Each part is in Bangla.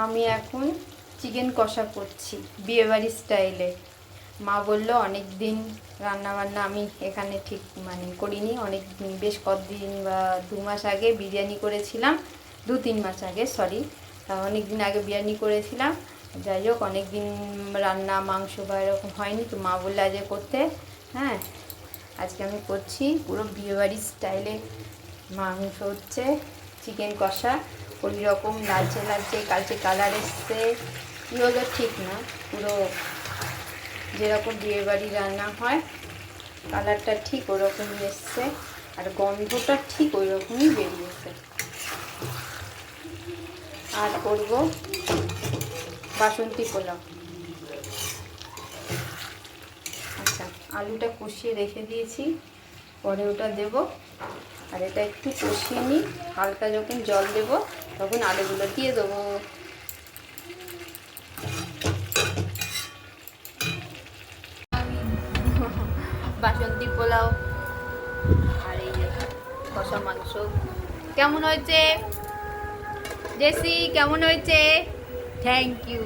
আমি এখন চিকেন কষা করছি বিয়েবাড়ি স্টাইলে। মা বলল অনেক দিন রান্নাবান্না আমি এখানে ঠিক মানে করিনি অনেক দিন বেশ কতদিন বা দু মাস আগে বিরিয়ানি করেছিলাম, দু তিন মাস আগে সরি অনেক দিন আগে বিরিয়ানি করেছিলাম। যাই হোক অনেক দিন রান্না, মাংস বা এরকম হয়নি, তো মা বললে, আজকে করতে? হ্যাঁ আজকে আমি করছি, পুরো বিয়েবাড়ি স্টাইলে মাংস হচ্ছে, চিকেন কষা। ওই রকম লালচে লালচে কালচে কালার এসছে, কী হলো ঠিক না, পুরো যেরকম বিয়েবাড়ি রান্না হয়, কালারটা ঠিক ওরকমই এসছে, আর গন্ধটা ঠিক ওই রকমই বেরিয়েছে। আর করব বাসন্তী পোলাও। আচ্ছা আলুটা কষিয়ে রেখে দিয়েছি, পরে ওটা দেব, আর এটা একটু কষিয়ে নিই, হালকা যখন জল দেব তখন আলুগুলো দিয়ে দেবো। বাসন্তী পোলাও আর এই যে কষা মাংস। কেমন হয়েছে? জেসি কেমন হয়েছে? থ্যাংক ইউ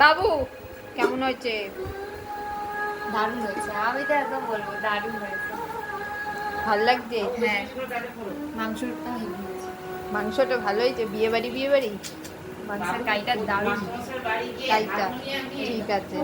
বাবু কেমন হয়েছে? দারুণ হয়েছে। আমি তো একদম বলব দারুণ হয়েছে। ভালো লাগছে? হ্যাঁ মাংসটা হেভি মাংসটা ভালো হয়েছে বিয়ে বাড়ি বিয়ে বাড়ি মাংসের কাইটা দারুণ তাইটা ঠিক আছে।